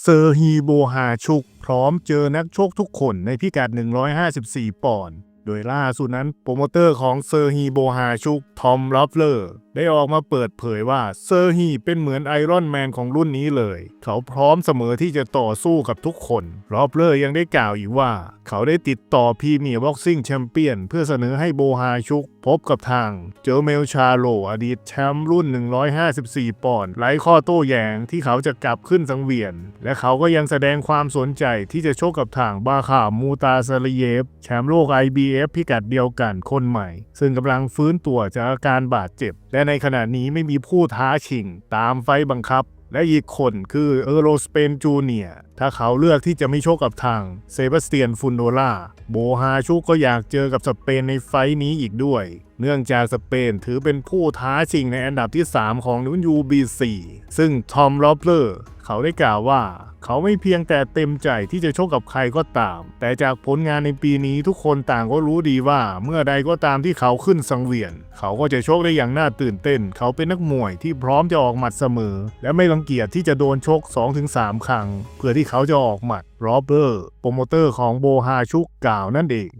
เซอร์ฮีโบฮาชุก พร้อมเจอนักชกทุกคนในพิกัด 154 ปอนด์ โดยล่าสุดนั้นโปรโมเตอร์ของเซอร์ฮีโบฮาชุก ทอมลอฟเลอร์ ได้ออกมาเปิดเผยว่าเซอร์ฮีเป็นเหมือนไอรอนแมนของรุ่นนี้เลย เขาพร้อมเสมอที่จะต่อสู้กับทุกคนลอฟเลอร์ยังได้กล่าวอีกว่า เขาได้ติดต่อพรีเมียร์บ็อกซิ่งแชมเปี้ยนเพื่อเสนอให้โบฮาชุก พบกับทางเจอเมลชาโลอดีตแชมป์รุ่น 154 ปอนด์ไร้ข้อโต้แย้งที่เขาจะกลับขึ้นสังเวียน และเขาก็ยังแสดงความสนใจที่จะโชกกับทางบาคามูตาซาลีเยฟแชมป์โลก IBF พิกัดเดียวกันคนใหม่ ซึ่งกำลังฟื้นตัวจากอาการบาดเจ็บและในขณะนี้ไม่มีผู้ท้าชิงตามไฟบังคับ และอีกคนคือเออโรสเปนจูเนียถ้าเขาเลือกที่จะไม่โชคกับทางเซบาสเตียนฟุนโดล่าโบฮาชุก็อยากเจอกับสเปนในไฟนี้อีกด้วย เนื่องจากสเปนถือเป็นผู้ท้าชิงในอันดับที่ 3 ของนุ่น UBC ซึ่งทอมลอปเลอร์ เขาได้กล่าวว่า เขาไม่เพียงแต่เต็มใจที่จะชกกับใครก็ตาม แต่จากผลงานในปีนี้ทุกคนต่างก็รู้ดีว่า เมื่อใดก็ตามที่เขาขึ้นสังเวียน เขาก็จะชกได้อย่างน่าตื่นเต้น เขาเป็นนักมวยที่พร้อมจะออกหมัดเสมอ และไม่รังเกียจที่จะโดนชก 2-3 ครั้ง เพื่อที่เขาจะออกหมัดโรเบอร์โปรโมเตอร์ของโบฮาชุกกล่าวนั่นเอง